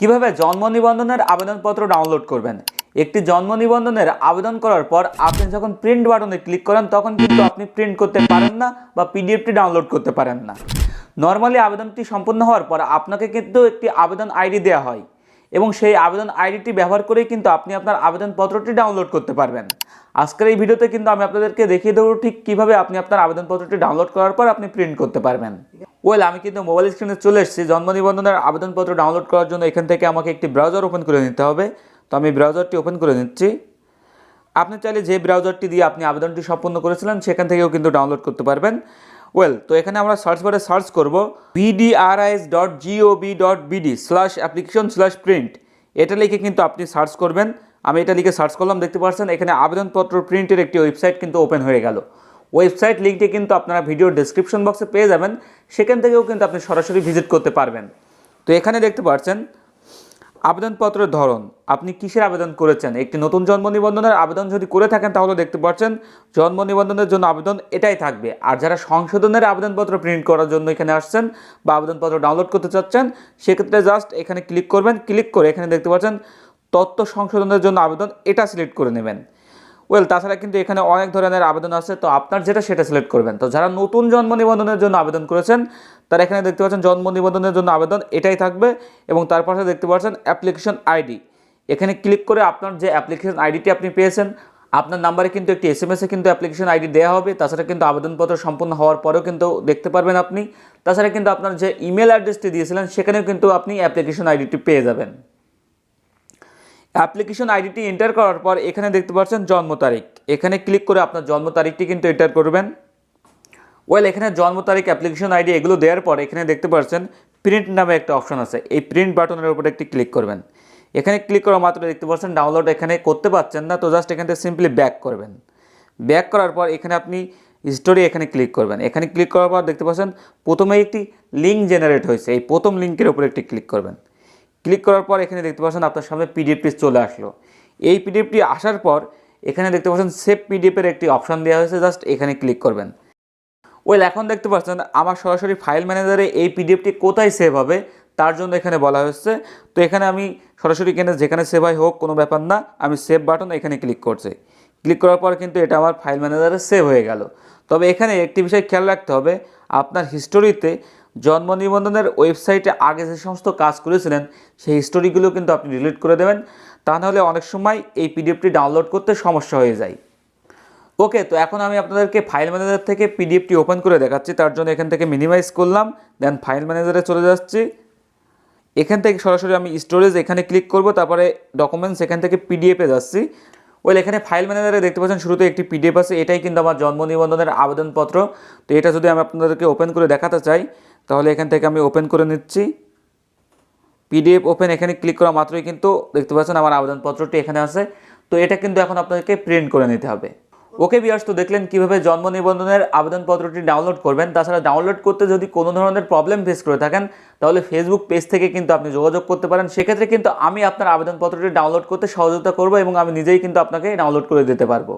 কীভাবে জন্ম নিবন্ধনের আবেদনপত্র ডাউনলোড করবেন? একটি জন্ম নিবন্ধনের আবেদন করার পর আপনি যখন প্রিন্ট বাটনে ক্লিক করেন, তখন কিন্তু আপনি প্রিন্ট করতে পারেন না বা পিডিএফটি ডাউনলোড করতে পারেন না। নর্মালি আবেদনটি সম্পূর্ণ হওয়ার পর আপনাকে কিন্তু একটি আবেদন আইডি দেওয়া হয়। এবং সেই আবেদন আইডিটি ব্যবহার করেই কিন্তু আপনি আপনার আবেদনপত্রটি ডাউনলোড করতে পারবেন। আজকের এই ভিডিওতে কিন্তু আমি আপনাদেরকে দেখিয়ে দেবো ঠিক কীভাবে আপনি আপনার আবেদনপত্রটি ডাউনলোড করার পর আপনি প্রিন্ট করতে পারবেন। ওয়েল আমি কিন্তু মোবাইল স্ক্রিনে চলে এসেছি। জন্ম নিবন্ধনের আবেদনপত্র ডাউনলোড করার জন্য এখান থেকে আমাকে একটি ব্রাউজার ওপেন করে নিতে হবে। তো আমি ব্রাউজারটি ওপেন করে নিচ্ছি। আপনি চাইলে যে ব্রাউজারটি দিয়ে আপনি আবেদনটি সম্পন্ন করেছিলেন, সেখান থেকেও কিন্তু ডাউনলোড করতে পারবেন। ওয়েল তো এখানে আমরা সার্চ বারে সার্চ করব BDRIS dot GOB dot BD slash application slash print এটা লিখে কিন্তু আপনি সার্চ করবেন। আমি এটা লিখে সার্চ করলাম, দেখতে পাচ্ছেন, এখানে আবেদনপত্র প্রিন্টের একটি ওয়েবসাইট কিন্তু ওপেন হয়ে গেল। ওয়েবসাইট লিঙ্কটি কিন্তু আপনারা ভিডিওর ডেসক্রিপশন বক্সে পেয়ে যাবেন। সেখান থেকেও কিন্তু আপনি সরাসরি ভিজিট করতে পারবেন। তো এখানে দেখতে পাচ্ছেন আবেদনপত্রের ধরন। আপনি কিসের আবেদন করেছেন? একটি নতুন জন্ম নিবন্ধনের আবেদন যদি করে থাকেন, তাহলে দেখতে পাচ্ছেন জন্ম নিবন্ধনের জন্য আবেদন এটাই থাকবে। আর যারা সংশোধনের আবেদনপত্র প্রিন্ট করার জন্য এখানে আসছেন বা আবেদনপত্র ডাউনলোড করতে চাচ্ছেন, সেক্ষেত্রে জাস্ট এখানে ক্লিক করবেন। ক্লিক করে এখানে দেখতে পাচ্ছেন তথ্য সংশোধনের জন্য আবেদন, এটা সিলেক্ট করে নেবেন। ওয়েল তাছাড়া কিন্তু এখানে অনেক ধরনের আবেদন আছে, তো আপনার যেটা সেটা সিলেক্ট করবেন। তো যারা নতুন জন্ম নিবন্ধনের জন্য আবেদন করেছেন, তারা এখানে দেখতে পাচ্ছেন জন্ম নিবন্ধনের জন্য আবেদন, এটাই থাকবে। এবং তার পাশে দেখতে পাচ্ছেন অ্যাপ্লিকেশন আইডি এখানে ক্লিক করে আপনার যে অ্যাপ্লিকেশন আইডিটি আপনি পেয়েছেন, আপনার নাম্বারে কিন্তু একটি এস এম এসে কিন্তু অ্যাপ্লিকেশন আইডি দেওয়া হবে। তাছাড়া কিন্তু আবেদনপত্র সম্পূর্ণ হওয়ার পরেও কিন্তু দেখতে পারবেন আপনি। তাছাড়া কিন্তু আপনার যে ইমেল অ্যাড্রেসটি দিয়েছিলেন, সেখানেও কিন্তু আপনি অ্যাপ্লিকেশন আইডিটি পেয়ে যাবেন। অ্যাপ্লিকেশন আইডিটি এন্টার করার পর এখানে দেখতে পাচ্ছেন জন্ম তারিখ। এখানে ক্লিক করে আপনার জন্ম তারিখটি কিন্তু এন্টার করবেন। ওয়েল, এখানে জন্ম তারিখ, অ্যাপ্লিকেশন আইডি এগুলো দেওয়ার পর এখানে দেখতে পাচ্ছেন প্রিন্ট নামে একটা অপশন আছে। এই প্রিন্ট বাটনের উপর একটি ক্লিক করবেন। এখানে ক্লিক করা মাত্র দেখতে পাচ্ছেন ডাউনলোড এখানে করতে পারছেন না, তো জাস্ট এখান থেকে সিম্পলি ব্যাক করবেন। ব্যাক করার পর এখানে আপনি স্টোরি এখানে ক্লিক করবেন। এখানে ক্লিক করার পর দেখতে পাচ্ছেন প্রথমে একটি লিঙ্ক জেনারেট হয়েছে। এই প্রথম লিঙ্কের উপর একটি ক্লিক করবেন। ক্লিক করার পর এখানে দেখতে পাচ্ছেন আপনার সামনে পিডিএফটি চলে আসলো। এই পিডিএফটি আসার পর এখানে দেখতে পাচ্ছেন সেভ পিডিএফের একটি অপশান দেওয়া হয়েছে জাস্ট এখানে ক্লিক করবেন। ওয়েল এখন দেখতে পাচ্ছেন আমার সরাসরি ফাইল ম্যানেজারে এই পিডিএফটি কোথায় সেভ হবে, তার জন্য এখানে বলা হয়েছে। তো এখানে আমি সরাসরি এখানে যেখানে সেভ হয় হোক, কোনো ব্যাপার না, আমি সেভ বাটন এখানে ক্লিক করছি। ক্লিক করার পর কিন্তু এটা আমার ফাইল ম্যানেজারে সেভ হয়ে গেল। তবে এখানে একটি বিষয় খেয়াল রাখতে হবে, আপনার হিস্টোরিতে জন্ম নিবন্ধনের ওয়েবসাইটে আগে যে সমস্ত কাজ করেছিলেন, সেই হিস্টোরিগুলো কিন্তু আপনি ডিলিট করে দেবেন। তা নাহলে অনেক সময় এই পিডিএফটি ডাউনলোড করতে সমস্যা হয়ে যায়। ওকে, তো এখন আমি আপনাদেরকে ফাইল ম্যানেজার থেকে পিডিএফটি ওপেন করে দেখাচ্ছি। তার জন্য এখান থেকে মিনিমাইজ করলাম দেন ফাইল ম্যানেজারে চলে যাচ্ছি। এখান থেকে সরাসরি আমি স্টোরেজ এখানে ক্লিক করব, তারপরে ডকুমেন্টস এখান থেকে পিডিএফে যাচ্ছি। ওই এখানে ফাইল ম্যানেজারে দেখতে পাচ্ছেন শুরুতে একটি পিডিএফ আছে, এটাই কিন্তু আমার জন্ম নিবন্ধনের আবেদনপত্র। তো এটা যদি আমি আপনাদেরকে ওপেন করে দেখাতে চাই, তাহলে এখান থেকে আমি ওপেন করে নিচ্ছি। পিডিএফ ওপেন এখানে ক্লিক করা মাত্রই কিন্তু দেখতে পাচ্ছেন আমার আবেদনপত্রটি এখানে আছে। তো এটা কিন্তু এখন আপনাদেরকে প্রিন্ট করে নিতে হবে। ওকে বিয়ার্স, তো দেখলেন কীভাবে জন্ম নিবন্ধনের আবেদনপত্রটি ডাউনলোড করবেন। তাছাড়া ডাউনলোড করতে যদি কোনো ধরনের প্রবলেম ফেস করে থাকেন, তাহলে ফেসবুক পেজ থেকে কিন্তু আপনি যোগাযোগ করতে পারেন। সেক্ষেত্রে কিন্তু আমি আপনার আবেদনপত্রটি ডাউনলোড করতে সহযোগিতা করব এবং আমি নিজেই কিন্তু আপনাকে ডাউনলোড করে দিতে পারব।